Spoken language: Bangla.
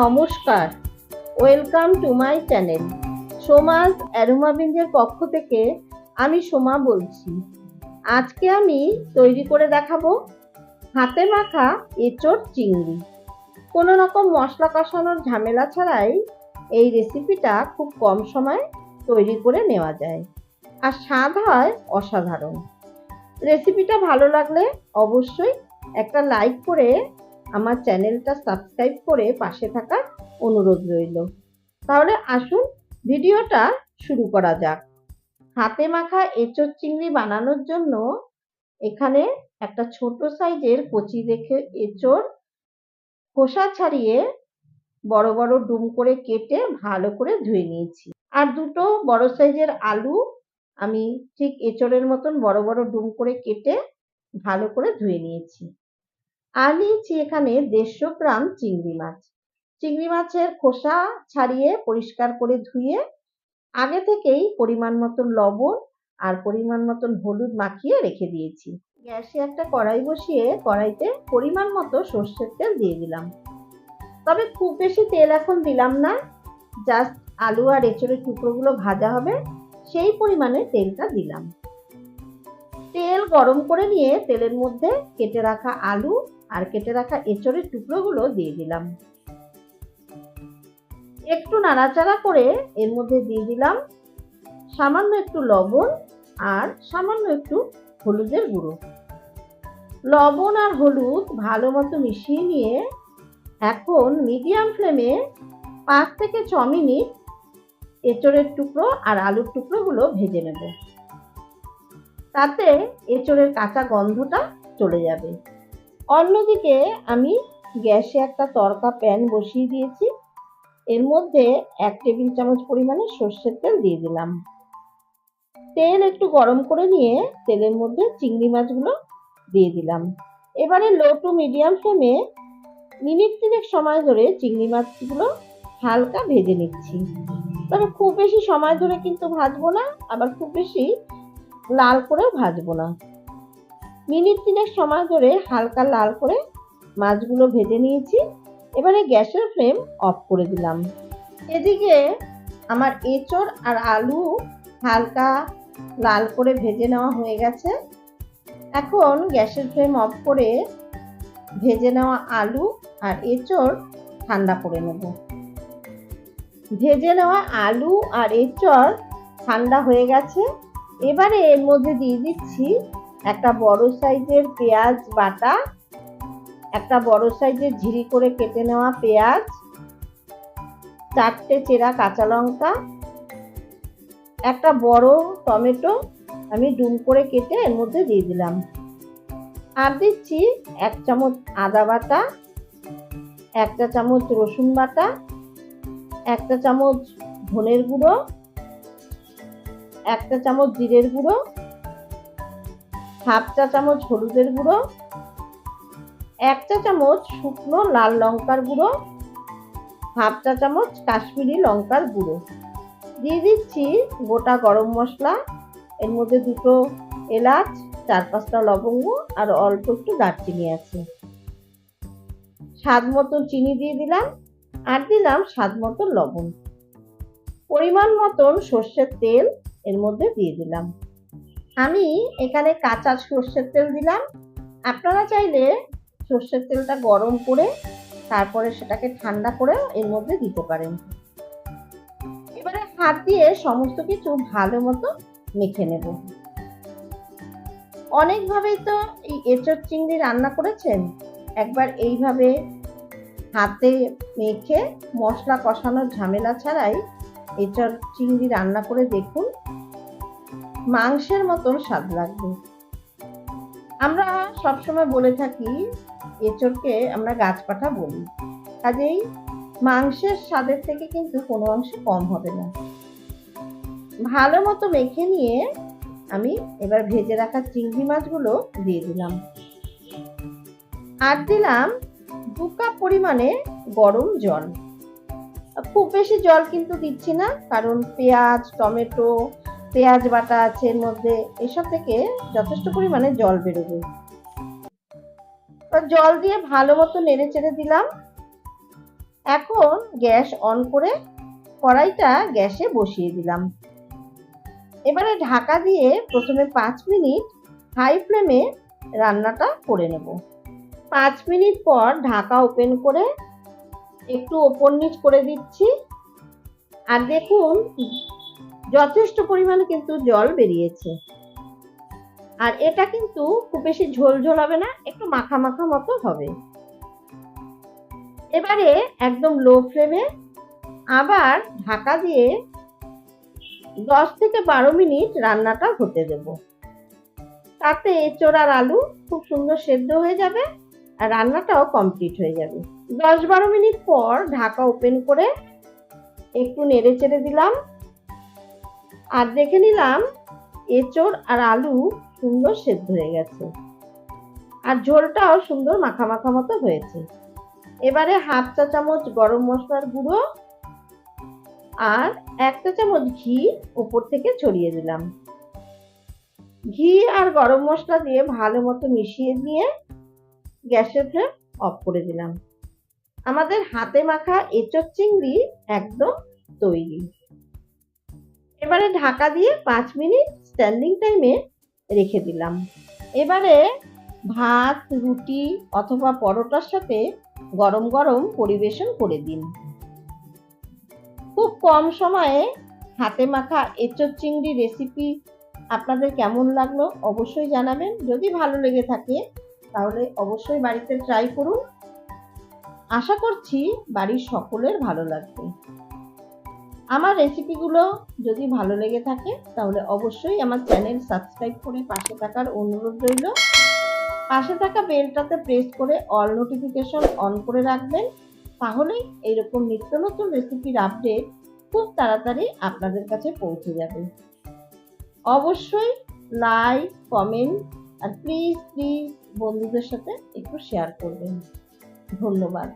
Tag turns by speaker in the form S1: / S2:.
S1: নমস্কার। ওয়েলকাম টু মাই চ্যানেল সোমাজ অ্যারোমাবিন্দের পক্ষ থেকে আমি সোমা বলছি। আজকে আমি তৈরি করে দেখাবো হাতে মাখা এঁচোড় চিংড়ি। কোনো রকম মশলা কষানোর ঝামেলা ছাড়াই এই রেসিপিটা খুব কম সময় তৈরি করে নেওয়া যায়। আর স্বাদ হয় অসাধারণ। রেসিপিটা ভালো লাগলে অবশ্যই একটা লাইক করে আমার চ্যানেলটা সাবস্ক্রাইব করে পাশে থাকার অনুরোধ রইল। তাহলে আসুন ভিডিওটা শুরু করা যাক। হাতে মাখা এঁচোড় চিংড়ি বানানোর জন্য এখানে একটা ছোট সাইজের কচি রেখে এঁচোড় খোসা ছাড়িয়ে বড় বড় ডুম করে কেটে ভালো করে ধুয়ে নিয়েছি। আর দুটো বড় সাইজের আলু আমি ঠিক এঁচোড়ের মতন বড় বড় ডুম করে কেটে ভালো করে ধুয়ে নিয়েছি। আর নিয়েছি এখানে দেড়শো গ্রাম চিংড়ি মাছ। চিংড়ি মাছের খোসা ছাড়িয়ে পরিষ্কার করে ধুয়ে আগে থেকেই পরিমাণ মতন লবণ আর পরিমাণ মতন হলুদ মাখিয়ে রেখে দিয়েছি। গ্যাসে একটা কড়াই বসিয়ে কড়াইতে পরিমাণ মতো সর্ষের তেল দিয়ে দিলাম। তবে খুব বেশি তেল এখন দিলাম না। জাস্ট আলু আর এঁচড়ের টুকরোগুলো ভাজা হবে, সেই পরিমাণে তেলটা দিলাম। তেল গরম করে নিয়ে তেলের মধ্যে কেটে রাখা আলু আর কেটে রাখা এঁচড়ের টুকরোগুলো দিয়ে দিলাম। একটু নাড়াচাড়া করে এর মধ্যে দিয়ে দিলাম সামান্য একটু লবণ আর সামান্য একটু হলুদের গুঁড়ো। লবণ আর হলুদ ভালো মতো মিশিয়ে নিয়ে এখন মিডিয়াম ফ্লেমে পাঁচ থেকে ছ মিনিট এঁচড়ের টুকরো আর আলুর টুকরোগুলো ভেজে নেব। তাতে এঁচড়ের কাঁচা গন্ধটা চলে যাবে। অন্যদিকে আমি গ্যাসে একটা তরকা প্যান বসিয়ে দিয়েছি। এর মধ্যে এক টেবিল চামচ পরিমাণে সর্ষের তেল দিয়ে দিলাম। তেল একটু গরম করে নিয়ে তেলের মধ্যে চিংড়ি মাছগুলো দিয়ে দিলাম। এবারে লো টু মিডিয়াম ফ্লেমে মিনিট তিনেক সময় ধরে চিংড়ি মাছগুলো হালকা ভেজে নিচ্ছি। তবে খুব বেশি সময় ধরে কিন্তু ভাজবো না, আবার খুব বেশি লাল করেও ভাজবো না। মিনিট তিনেক সময় ধরে হালকা লাল করে মাছগুলো ভেজে নিয়েছি। এবারে গ্যাসের ফ্লেম অফ করে দিলাম। এদিকে আমার এঁচড় আর আলু হালকা লাল করে ভেজে নেওয়া হয়ে গেছে। এখন গ্যাসের ফ্লেম অফ করে ভেজে নেওয়া আলু আর এঁচড় ঠান্ডা করে নেব। ভেজে নেওয়া আলু আর এঁচড় ঠান্ডা হয়ে গেছে। এবারে এর মধ্যে দিয়ে দিচ্ছি একটা বড় সাইজের পেঁয়াজ বাটা, একটা বড় সাইজের ঝিরি করে কেটে নেওয়া পেঁয়াজ, চারটে চেরা কাঁচা লঙ্কা, একটা বড় টমেটো আমি ডুম করে কেটে এর মধ্যে দিয়ে দিলাম। আর দিচ্ছি এক চামচ আদা বাটা, একটা চামচ রসুন বাটা, একটা চামচ ধনের গুঁড়ো, একটা চামচ জিরের গুঁড়ো হাফ চা চামচ হলুদের গুঁড়ো, এক চা চামচ শুকনো লাল লঙ্কার গুঁড়ো, হাফ চা চামচ কাশ্মীরি লঙ্কার গুঁড়ো। দিয়ে দিচ্ছি গোটা গরম মশলা, এর মধ্যে দুটো এলাচ, চার পাঁচটা লবঙ্গ আর অল্প একটু দারচিনি আছে। স্বাদ মতো চিনি দিয়ে দিলাম আর দিলাম স্বাদ মতো লবণ। পরিমাণ মতন সর্ষের তেল এর মধ্যে দিয়ে দিলাম। আমি এখানে কাঁচা সর্ষের তেল দিলাম। আপনারা চাইলে সর্ষের তেলটা গরম করে তারপরে সেটাকে ঠান্ডা করে এর মধ্যে দিতে পারেন। এবারে হাত দিয়ে সমস্ত কিছু ভালো মতো মেখে নেব। অনেকভাবেই তো এই এঁচড় চিংড়ি রান্না করেছেন। একবার এইভাবে হাতে মেখে মশলা কষানোর ঝামেলা ছাড়াই এঁচড় চিংড়ি রান্না করে দেখুন মাংসের মতন স্বাদ লাগবে। আমরা সবসময় বলে থাকি, এঁচড়কে আমরা গাছপাঠা বলি। কাজেই মাংসের স্বাদের থেকে কিন্তু কোনো অংশে কম হবে না। ভালো মতো মেখে নিয়ে আমি এবার ভেজে রাখা চিংড়ি মাছগুলো দিয়ে দিলাম। আর দিলাম দু কাপ পরিমাণে গরম জল। খুব বেশি জল কিন্তু দিচ্ছি না, কারণ পেঁয়াজ, টমেটো পেঁয়াজ বাটা আছে এর মধ্যে, এসব থেকে যথেষ্ট পরিমাণে জল বেরোবে। জল দিয়ে ভালো মতো নেড়ে চেড়ে দিলাম। এখন গ্যাস অন করে কড়াইটা গ্যাসে বসিয়ে দিলাম। এবারে ঢাকা দিয়ে প্রথমে পাঁচ মিনিট হাই ফ্লেমে রান্নাটা করে নেব। পাঁচ মিনিট পর ঢাকা ওপেন করে একটু ওপর নিচ করে দিচ্ছি। আর দেখুন যথেষ্ট পরিমাণে কিন্তু জল বেরিয়েছে। আর এটা কিন্তু খুব বেশি ঝোল ঝোল হবে না, একটু মাখা মাখা মতো হবে। এবারে একদম লো ফ্লেমে আবার ঢাকা দিয়ে দশ থেকে বারো মিনিট রান্নাটা হতে দেব। তাতে আর আলু খুব সুন্দর সেদ্ধ হয়ে যাবে আর রান্নাটাও কমপ্লিট হয়ে যাবে। দশ বারো মিনিট পর ঢাকা ওপেন করে একটু নেড়ে চেড়ে দিলাম। আর দেখে নিলাম এঁচড় আর আলু সুন্দর সেদ্ধ হয়ে গেছে। আর ঝোলটাও সুন্দর মাখা মাখা মতো হয়েছে। এবারে হাফ চা চামচ গরম মশলার গুঁড়ো আর এক চা চামচ ঘি ওপর থেকে ছড়িয়ে দিলাম। ঘি আর গরম মশলা দিয়ে ভালো মতো মিশিয়ে দিয়ে গ্যাসের ফ্লেম অফ করে দিলাম। আমাদের হাতে মাখা এঁচড় চিংড়ি একদম তৈরি। এবারে ঢাকা দিয়ে পাঁচ মিনিট স্ট্যান্ডিং টাইমে রেখে দিলাম। এবারে ভাত, রুটি অথবা পরোটার সাথে গরম গরম পরিবেশন করে দিন। খুব কম সময়ে হাতে মাখা এঁচড় চিংড়ি রেসিপি আপনাদের কেমন লাগল অবশ্যই জানাবেন। যদি ভালো লেগে থাকে তাহলে অবশ্যই বাড়িতে ট্রাই করুন। আশা করছি বাড়ির সকলের ভালো লাগবে। আমার রেসিপিগুলো যদি ভালো লেগে থাকে, তাহলে অবশ্যই আমার চ্যানেল সাবস্ক্রাইব করে পাশে থাকার অনুরোধ রইল। পাশে থাকা বেলটাতে প্রেস করে অল নোটিফিকেশন অন করে রাখবেন। তাহলেই এইরকম নিত্য নতুন রেসিপির আপডেট খুব তাড়াতাড়ি আপনাদের কাছে পৌঁছে যাবে। অবশ্যই লাইক কমেন্ট আর প্লিজ প্লিজ বন্ধুদের সাথে একটু শেয়ার করবেন। ধন্যবাদ।